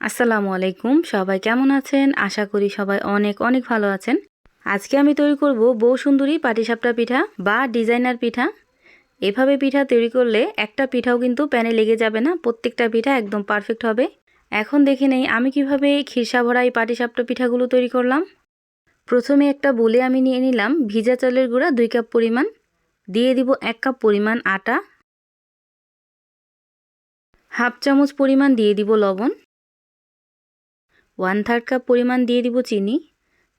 আসসালামু আলাইকুম। সবাই কেমন আছেন? আশা করি সবাই অনেক অনেক ভালো আছেন। আজকে আমি তৈরি করব বউ সুন্দরী পাটিসাপটা পিঠা বা ডিজাইনার পিঠা। এভাবে পিঠা তৈরি করলে একটা পিঠাও কিন্তু প্যানে লেগে যাবে না, প্রত্যেকটা পিঠা একদম পারফেক্ট হবে। এখন দেখে নেই আমি কীভাবে খিরসা ভরা এই পাটিসাপটা পিঠাগুলো তৈরি করলাম। প্রথমে একটা বলে আমি নিয়ে নিলাম ভিজা চালের গুঁড়া দুই কাপ পরিমাণ। দিয়ে দিব এক কাপ পরিমাণ আটা। হাফ চামচ পরিমাণ দিয়ে দিব লবণ। ওয়ান থার্ড কাপ পরিমাণ দিয়ে দিব চিনি,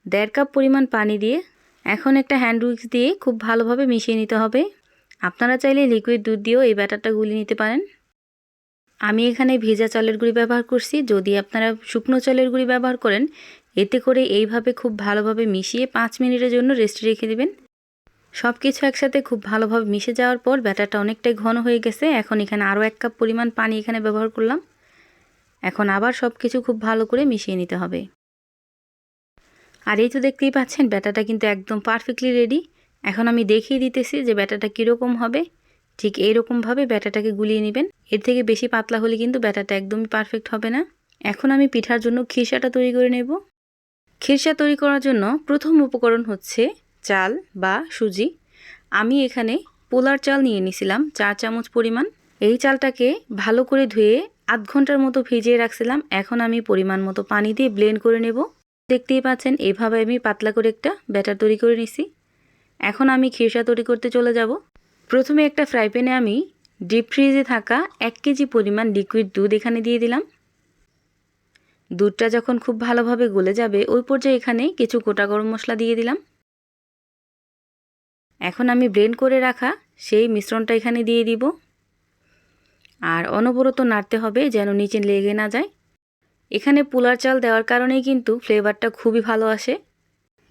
দেড় কাপ পরিমাণ পানি দিয়ে এখন একটা হ্যান্ড উইক্স দিয়ে খুব ভালোভাবে মিশিয়ে নিতে হবে। আপনারা চাইলে লিকুইড দুধ দিয়েও এই ব্যাটারটা গুলি নিতে পারেন। আমি এখানে ভেজা চালের গুঁড়ি ব্যবহার করছি। যদি আপনারা শুকনো চালের গুঁড়ি ব্যবহার করেন, এতে করে এইভাবে খুব ভালোভাবে মিশিয়ে পাঁচ মিনিটের জন্য রেস্টে রেখে দেবেন। সব কিছু একসাথে খুব ভালোভাবে মিশে যাওয়ার পর ব্যাটারটা অনেকটাই ঘন হয়ে গেছে। এখন এখানে আরও এক কাপ পরিমাণ পানি এখানে ব্যবহার করলাম। এখন আবার সব কিছু খুব ভালো করে মিশিয়ে নিতে হবে। আর এই তো দেখতেই পাচ্ছেন, ব্যাটাটা কিন্তু একদম পারফেক্টলি রেডি এখন আমি দেখিয়ে দিতেছি যে ব্যাটাটা কীরকম হবে। ঠিক এইরকমভাবে ব্যাটাটাকে গুলিয়ে নেবেন। এর থেকে বেশি পাতলা হলে কিন্তু ব্যাটাটা একদমই পারফেক্ট হবে না। এখন আমি পিঠার জন্য খিরসাটা তৈরি করে নেব। খিরসা তৈরি করার জন্য প্রথম উপকরণ হচ্ছে চাল বা সুজি। আমি এখানে পোলার চাল নিয়ে নিছিলাম, চার চামচ পরিমাণ। এই চালটাকে ভালো করে ধুয়ে আধ ঘণ্টার মতো ভিজিয়ে রাখছিলাম। এখন আমি পরিমাণ মতো পানি দিয়ে ব্লেন্ড করে নেব। দেখতেই পাচ্ছেন, এভাবে আমি পাতলা করে একটা ব্যাটার তৈরি করে নিছি। এখন আমি খিরসা তৈরি করতে চলে যাব। প্রথমে একটা ফ্রাই প্যানে আমি ডিপ ফ্রিজে থাকা এক কেজি পরিমাণ লিকুইড দুধ এখানে দিয়ে দিলাম। দুধটা যখন খুব ভালোভাবে গলে যাবে, ওই পর্যায়ে এখানে কিছু গোটা গরম মশলা দিয়ে দিলাম। এখন আমি ব্লেন্ড করে রাখা সেই মিশ্রণটা এখানে দিয়ে দিব। আর অনবরত নাড়তে হবে যেন নিচে লেগে না যায়। এখানে পোলার চাল দেওয়ার কারণেই কিন্তু ফ্লেভারটা খুবই ভালো আসে।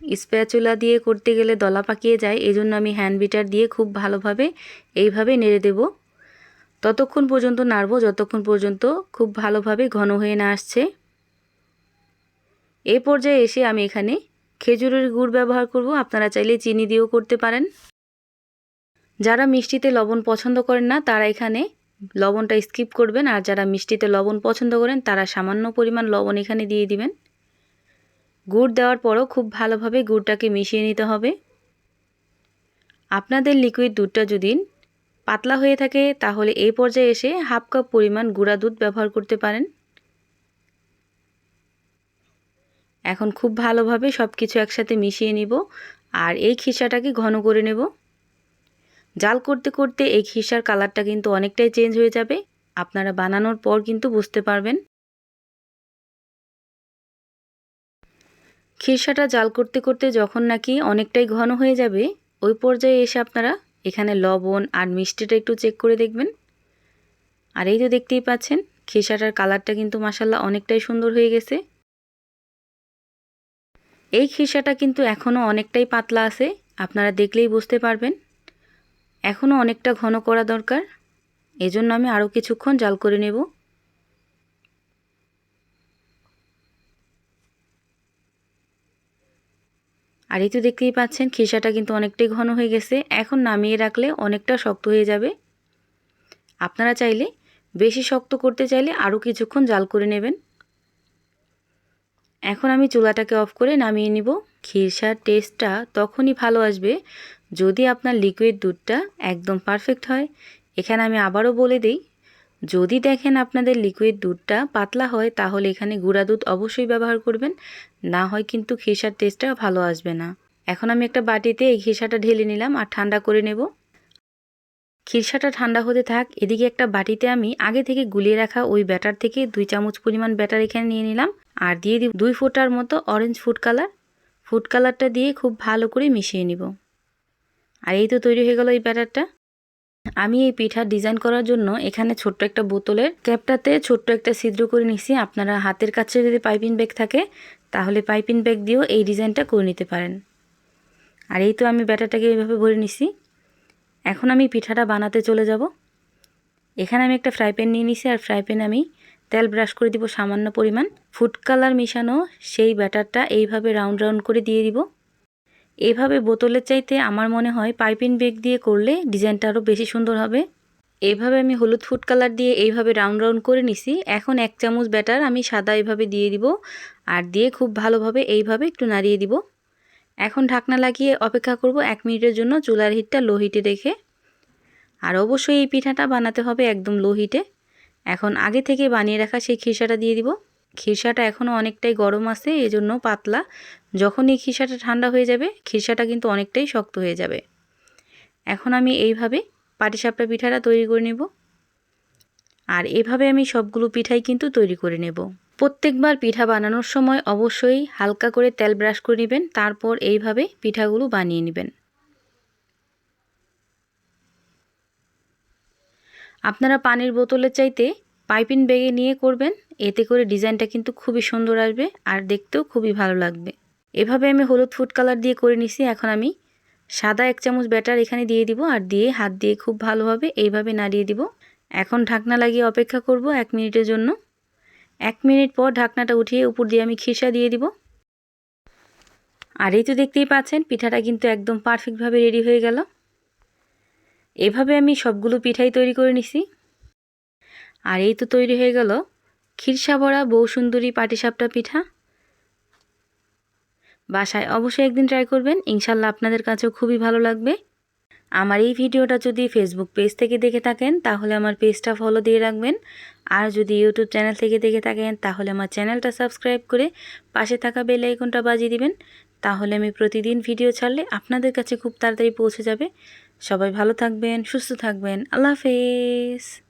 স্প্যাচুলা দিয়ে করতে গেলে দলা পাকিয়ে যায় এই জন্য আমি হ্যান্ড বিটার দিয়ে খুব ভালোভাবে এইভাবে নেড়ে দেব। ততক্ষণ পর্যন্ত নাড়ব, যতক্ষণ পর্যন্ত খুব ভালোভাবে ঘন হয়ে না আসছে। এই পর্যায়ে এসে আমি এখানে খেজুরের গুড় ব্যবহার করব, আপনারা চাইলে চিনি দিয়েও করতে পারেন। যারা মিষ্টিতে লবণ পছন্দ করেন না, তারা এখানে লবণটা স্কিপ করবেন আর যারা মিষ্টিতে লবণ পছন্দ করেন, তারা সামান্য পরিমাণ লবণ এখানে দিয়ে দিবেন। গুড় দেওয়ার পরও খুব ভালোভাবে গুড়টাকে মিশিয়ে নিতে হবে। আপনাদের লিকুইড দুধটা যদি পাতলা হয়ে থাকে, তাহলে এই পর্যায়ে এসে হাফ কাপ পরিমাণ গুঁড়া দুধ ব্যবহার করতে পারেন। এখন খুব ভালোভাবে সব কিছু একসাথে মিশিয়ে নিব আর এই খিসাটাকে ঘন করে নেব। জাল করতে করতে এই খিসার কালারটা কিন্তু অনেকটাই চেঞ্জ হয়ে যাবে। আপনারা বানানোর পর কিন্তু বুঝতে পারবেন। খিরসাটা জাল করতে করতে যখন নাকি অনেকটাই ঘন হয়ে যাবে, ওই পর্যায়ে এসে আপনারা এখানে লবণ আর মিষ্টিটা একটু চেক করে দেখবেন। আর এই তো দেখতেই পাচ্ছেন খিরসাটার কালারটা কিন্তু মাসাল্লাহ অনেকটাই সুন্দর হয়ে গেছে। এই খিরসাটা কিন্তু এখনও অনেকটাই পাতলা আছে, আপনারা দেখলেই বুঝতে পারবেন। এখনও অনেকটা ঘন করা দরকার। এজন্য আমি আরও কিছুক্ষণ জাল করে নেব। আর এই তো দেখতেই পাচ্ছেন, খিসাটা কিন্তু অনেকটাই ঘন হয়ে গেছে। এখন নামিয়ে রাখলে অনেকটা শক্ত হয়ে যাবে। আপনারা চাইলে বেশি শক্ত করতে চাইলে আরও কিছুক্ষণ জাল করে নেবেন। এখন আমি চুলাটাকে অফ করে নামিয়ে নিব। খিরসার টেস্টটা তখনই ভালো আসবে যদি আপনার লিকুইড দুধটা একদম পারফেক্ট হয়, এখানে আমি আবারও বলে দিই, যদি দেখেন আপনাদের লিকুইড দুধটা পাতলা হয়, তাহলে এখানে গুঁড়া দুধ অবশ্যই ব্যবহার করবেন, না হয় কিন্তু খিসার টেস্টটা ভালো আসবে না। এখন আমি একটা বাটিতে এই খিসাটা ঢেলে নিলাম আর ঠান্ডা করে নেব। খিরসাটা ঠান্ডা হতে থাক, এদিকে একটা বাটিতে আমি আগে থেকে গুলিয়ে রাখা ওই ব্যাটার থেকে দুই চামচ পরিমাণ ব্যাটার এখানে নিয়ে নিলাম আর দিয়ে দিব দুই ফোটার মতো অরেঞ্জ ফুড কালার ফুড কালারটা দিয়ে খুব ভালো করে মিশিয়ে নিব। আর এই তো তৈরি হয়ে গেল এই ব্যাটারটা। আমি এই পিঠা ডিজাইন করার জন্য এখানে ছোট্ট একটা বোতলের ক্যাপটাতে ছোট্ট একটা ছিদ্র করে নিছি। আপনারা হাতের কাছে যদি পাইপিং ব্যাগ থাকে, তাহলে পাইপিং ব্যাগ দিয়েও এই ডিজাইনটা করে নিতে পারেন। আর এই তো আমি ব্যাটারটাকে এইভাবে ভরে নিছি। এখন আমি পিঠাটা বানাতে চলে যাব। এখানে আমি একটা ফ্রাই প্যান নিয়ে নিছি আর ফ্রাই প্যানে আমি তেল ব্রাশ করে দিব সামান্য পরিমাণ। ফুড কালার মিশানো সেই ব্যাটারটা এইভাবে রাউন্ড রাউন্ড করে দিয়ে দিব। এভাবে বোতলের চাইতে আমার মনে হয় পাইপিং ব্যাগ দিয়ে করলে ডিজাইনটা আরও বেশি সুন্দর হবে। এইভাবে আমি হলুদ ফুড কালার দিয়ে এইভাবে রাউন্ড রাউন্ড করে নিছি। এখন এক চামচ ব্যাটার আমি সাদা এইভাবে দিয়ে দিব আর দিয়ে খুব ভালোভাবে এইভাবে একটু নাড়িয়ে দিব। এখন ঢাকনা লাগিয়ে অপেক্ষা করব এক মিনিটের জন্য চুলার হিটটা লো হিটে রেখে। আর অবশ্যই এই পিঠাটা বানাতে হবে একদম লো হিটে। এখন আগে থেকে বানিয়ে রাখা সেই খিরসাটা দিয়ে দিব। খিরসাটা এখনও অনেকটাই গরম আছে, এজন্য পাতলা। যখন এই খিরসাটা ঠান্ডা হয়ে যাবে, খিসাটা কিন্তু অনেকটাই শক্ত হয়ে যাবে। এখন আমি এইভাবে পাটিসাপটা পিঠাটা তৈরি করে নেব। আর এভাবে আমি সবগুলো পিঠাই কিন্তু তৈরি করে নেব। প্রত্যেকবার পিঠা বানানোর সময় অবশ্যই হালকা করে তেল ব্রাশ করে নেবেন, তারপর এইভাবে পিঠাগুলো বানিয়ে নেবেন। আপনারা পানির বোতলের চাইতে পাইপিং ব্যাগে নিয়ে করবেন, এতে করে ডিজাইনটা কিন্তু খুবই সুন্দর আসবে আর দেখতেও খুবই ভালো লাগবে। এভাবে আমি হলুদ ফুড কালার দিয়ে করে নিছি, এখন আমি সাদা এক চামচ ব্যাটার এখানে দিয়ে দিব আর দিয়ে হাত দিয়ে খুব ভালোভাবে এইভাবে নাড়িয়ে দিব। এখন ঢাকনা লাগিয়ে অপেক্ষা করব এক মিনিটের জন্য। এক মিনিট পর ঢাকনাটা উঠিয়ে উপর দিয়ে আমি খিসা দিয়ে দিব। আর এই তো দেখতেই পাচ্ছেন, পিঠাটা কিন্তু একদম পারফেক্টভাবে রেডি হয়ে গেল। এভাবে আমি সবগুলো পিঠাই তৈরি করে নিছি। আর এই তো তৈরি হয়ে গেল ক্ষীরসা বড়া বউ সুন্দরী পাটিসাপটা পিঠা। বাসায় অবশ্যই একদিন ট্রাই করবেন। ইনশাল্লাহ আপনাদের কাছেও খুবই ভালো লাগবে। আমার এই ভিডিওটা যদি ফেসবুক পেজ থেকে দেখে থাকেন, তাহলে আমার পেজটা ফলো দিয়ে রাখবেন। আর যদি ইউটিউব চ্যানেল থেকে দেখে থাকেন, তাহলে আমার চ্যানেলটা সাবস্ক্রাইব করে পাশে থাকা বেল আইকনটা বাজিয়ে দিবেন। তাহলে আমি প্রতিদিন ভিডিও ছাড়লে আপনাদের কাছে খুব তাড়াতাড়ি পৌঁছে যাবে। সবাই ভালো থাকবেন, সুস্থ থাকবেন। আল্লাহ হাফেজ।